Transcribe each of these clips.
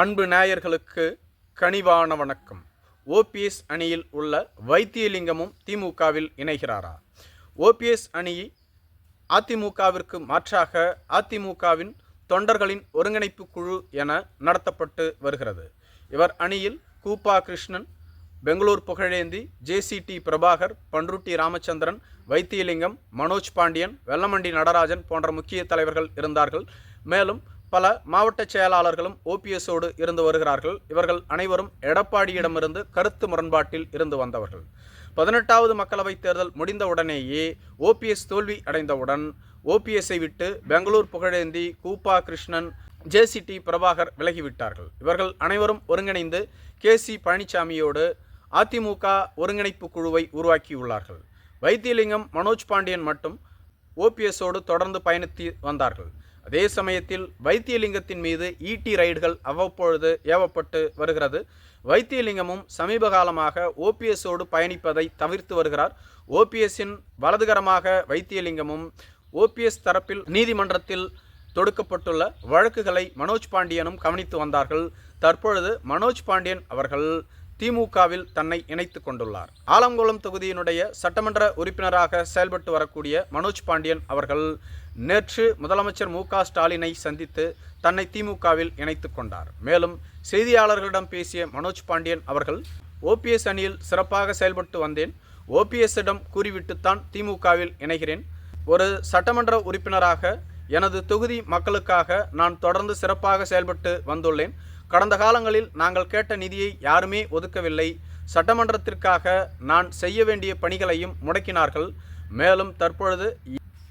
அன்பு நேயர்களுக்கு கனிவான வணக்கம். ஓபிஎஸ் அணியில் உள்ள வைத்தியலிங்கமும் திமுகவில் இணைகிறாரா? ஓபிஎஸ் அணி அதிமுகவிற்கு மாற்றாக அதிமுகவின் தொண்டர்களின் ஒருங்கிணைப்பு குழு என நடத்தப்பட்டு வருகிறது. இவர் அணியில் கூப்பா கிருஷ்ணன் பெங்களூர் புகழேந்தி ஜேசிடி பிரபாகர் பன்ருட்டி ராமச்சந்திரன் வைத்தியலிங்கம் மனோஜ் பாண்டியன் வெல்லமண்டி நடராஜன் போன்ற முக்கிய தலைவர்கள் இருந்தார்கள். மேலும் பல மாவட்ட செயலாளர்களும் ஓபிஎஸோடு இருந்து வருகிறார்கள். இவர்கள் அனைவரும் எடப்பாடியிடமிருந்து கருத்து முரண்பாட்டில் இருந்து வந்தவர்கள். பதினெட்டாவது மக்களவைத் தேர்தல் முடிந்தவுடனேயே ஓபிஎஸ் தோல்வி அடைந்தவுடன் ஓபிஎஸ்ஐ விட்டு பெங்களூர் புகழேந்தி கூப்பா கிருஷ்ணன் ஜேசிடி பிரபாகர் விலகிவிட்டார்கள். இவர்கள் அனைவரும் ஒருங்கிணைந்து கே சி பழனிசாமியோடு அதிமுக ஒருங்கிணைப்பு குழுவை உருவாக்கியுள்ளார்கள். வைத்தியலிங்கம் மனோஜ் பாண்டியன் மட்டும் ஓபிஎஸோடு தொடர்ந்து பயணித்து வந்தார்கள். அதே சமயத்தில் வைத்தியலிங்கத்தின் மீது ஈட்டி ரைடுகள் அவ்வப்பொழுது ஏவப்பட்டு வருகிறது. வைத்தியலிங்கமும் சமீப காலமாக ஓபிஎஸோடு பயணிப்பதை தவிர்த்து வருகிறார். ஓபிஎஸ்ஸின் வலதுகரமாக வைத்தியலிங்கமும் ஓபிஎஸ் தரப்பில் நீதிமன்றத்தில் தொடுக்கப்பட்டுள்ள வழக்குகளை மனோஜ் பாண்டியனும் கவனித்து வந்தார்கள். தற்பொழுது மனோஜ் பாண்டியன் அவர்கள் திமுகவில் தன்னை இணைத்து கொண்டுள்ளார். ஆலங்குளம் தொகுதியினுடைய சட்டமன்ற உறுப்பினராக செயல்பட்டு வரக்கூடிய மனோஜ் பாண்டியன் அவர்கள் நேற்று முதலமைச்சர் மு ஸ்டாலினை சந்தித்து தன்னை திமுகவில் இணைத்து கொண்டார். மேலும் செய்தியாளர்களிடம் பேசிய மனோஜ் பாண்டியன் அவர்கள் ஓபிஎஸ் அணியில் சிறப்பாக செயல்பட்டு வந்தேன். ஓபிஎஸ்ஸிடம் கூறிவிட்டுத்தான் திமுகவில் இணைகிறேன். ஒரு சட்டமன்ற உறுப்பினராக எனது தொகுதி மக்களுக்காக நான் தொடர்ந்து சிறப்பாக செயல்பட்டு வந்துள்ளேன். கடந்த காலங்களில் நாங்கள் கேட்ட நிதியை யாருமே ஒதுக்கவில்லை. சட்டமன்றத்திற்காக நான் செய்ய வேண்டிய பணிகளையும் முடக்கினார்கள். மேலும் தற்பொழுது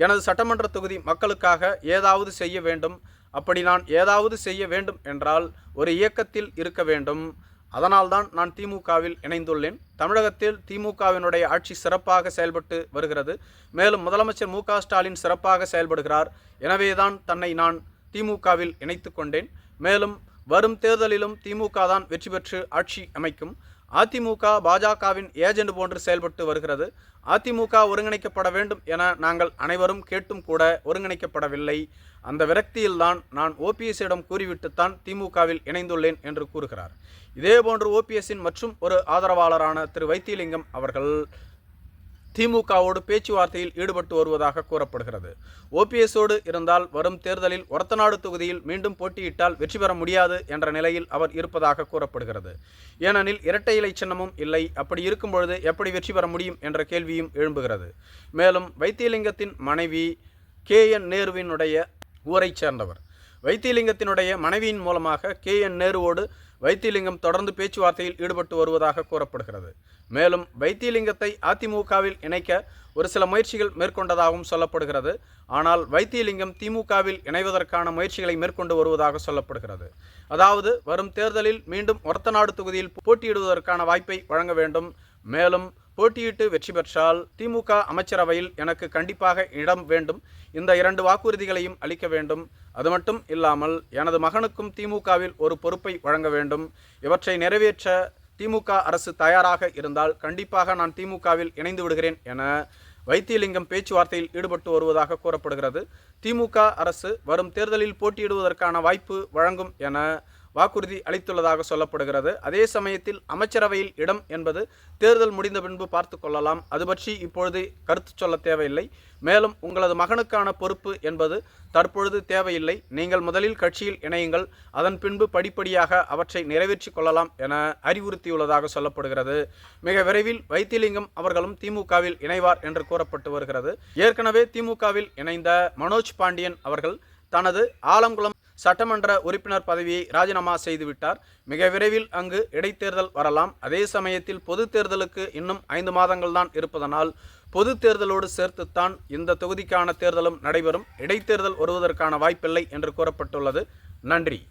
எனது சட்டமன்ற தொகுதி மக்களுக்காக ஏதாவது செய்ய வேண்டும். அப்படி நான் ஏதாவது செய்ய வேண்டும் என்றால் ஒரு இயக்கத்தில் இருக்க வேண்டும். அதனால்தான் நான் திமுகவில் இணைந்துள்ளேன். தமிழகத்தில் திமுகவினுடைய ஆட்சி சிறப்பாக செயல்பட்டு வருகிறது. மேலும் முதலமைச்சர் மு ஸ்டாலின் சிறப்பாக செயல்படுகிறார். எனவேதான் தன்னை நான் திமுகவில் இணைத்து கொண்டேன். மேலும் வரும் தேர்தலிலும் திமுக தான் வெற்றி பெற்று ஆட்சி அமைக்கும். அதிமுக பாஜகவின் ஏஜெண்ட் போன்று செயல்பட்டு வருகிறது. அதிமுக ஒருங்கிணைக்கப்பட வேண்டும் என நாங்கள் அனைவரும் கேட்டும் கூட ஒருங்கிணைக்கப்படவில்லை. அந்த விரக்தியில்தான் நான் ஓபிஎஸ்ஸிடம் கூறிவிட்டுத்தான் திமுகவில் இணைந்துள்ளேன் என்று கூறுகிறார். இதேபோன்று ஓபிஎஸ்ஸின் மற்றும் ஒரு ஆதரவாளரான திரு வைத்தியலிங்கம் அவர்கள் திமுகவோடு பேச்சுவார்த்தையில் ஈடுபட்டு வருவதாக கூறப்படுகிறது. ஓபிஎஸோடு இருந்தால் வரும் தேர்தலில் ஒரத்தநாடு தொகுதியில் மீண்டும் போட்டியிட்டால் வெற்றி பெற முடியாது என்ற நிலையில் அவர் இருப்பதாக கூறப்படுகிறது. ஏனெனில் இரட்டை இலை சின்னமும் இல்லை. அப்படி இருக்கும் பொழுது எப்படி வெற்றி பெற முடியும் என்ற கேள்வியும் எழும்புகிறது. மேலும் வைத்தியலிங்கத்தின் மனைவி கே என் நேருவினுடைய ஊரைச் சேர்ந்தவர். வைத்தியலிங்கத்தினுடைய மனைவியின் மூலமாக கே என் நேருவோடு வைத்தியலிங்கம் தொடர்ந்து பேச்சுவார்த்தையில் ஈடுபட்டு வருவதாக கூறப்படுகிறது. மேலும் வைத்தியலிங்கத்தை அதிமுகவில் இணைக்க ஒரு சில முயற்சிகள் மேற்கொண்டதாகவும் சொல்லப்படுகிறது. ஆனால் வைத்தியலிங்கம் திமுகவில் இணைவதற்கான முயற்சிகளை மேற்கொண்டு வருவதாக சொல்லப்படுகிறது. அதாவது வரும் தேர்தலில் மீண்டும் ஒரத்தநாடு தொகுதியில் போட்டியிடுவதற்கான வாய்ப்பை வழங்க வேண்டும். மேலும் போட்டியிட்டு வெற்றி பெற்றால் திமுக அமைச்சரவையில் எனக்கு கண்டிப்பாக இடம் வேண்டும். இந்த இரண்டு வாக்குறுதிகளையும் அளிக்க வேண்டும். அது மட்டும் இல்லாமல் எனது மகனுக்கும் திமுகவில் ஒரு பொறுப்பை வழங்க வேண்டும். இவற்றை நிறைவேற்ற திமுக அரசு தயாராக இருந்தால் கண்டிப்பாக நான் திமுகவில் இணைந்து விடுகிறேன் என வைத்தியலிங்கம் பேச்சுவார்த்தையில் ஈடுபட்டு வருவதாக கூறப்படுகிறது. திமுக அரசு வரும் தேர்தலில் போட்டியிடுவதற்கான வாய்ப்பு வழங்கும் என வாக்குறுதி அளித்துள்ளதாக சொல்லப்படுகிறது. அதே சமயத்தில் அமைச்சரவையில் இடம் என்பது தேர்தல் முடிந்த பின்பு பார்த்து கொள்ளலாம். அது பற்றி இப்பொழுது கருத்து சொல்ல தேவையில்லை. மேலும் உங்களது மகனுக்கான பொறுப்பு என்பது தற்பொழுது தேவையில்லை. நீங்கள் முதலில் கட்சியில் இணையுங்கள். அதன் பின்பு படிப்படியாக அவற்றை நிறைவேற்றி கொள்ளலாம் என அறிவுறுத்தியுள்ளதாக சொல்லப்படுகிறது. மிக விரைவில் வைத்திலிங்கம் அவர்களும் திமுகவில் இணைவார் என்று கூறப்பட்டு வருகிறது. ஏற்கனவே திமுகவில் இணைந்த மனோஜ் பாண்டியன் அவர்கள் தனது ஆலங்குளம் சட்டமன்ற உறுப்பினர் பதவியை ராஜினாமா செய்துவிட்டார். மிக விரைவில் அங்கு இடைத்தேர்தல் வரலாம். அதே சமயத்தில் பொது தேர்தலுக்கு இன்னும் ஐந்து மாதங்கள் தான் இருப்பதனால் பொது தேர்தலோடு சேர்த்துத்தான் இந்த தொகுதிக்கான தேர்தலும் நடைபெறும். இடைத்தேர்தல் வருவதற்கான வாய்ப்பில்லை என்று கூறப்பட்டுள்ளது. நன்றி.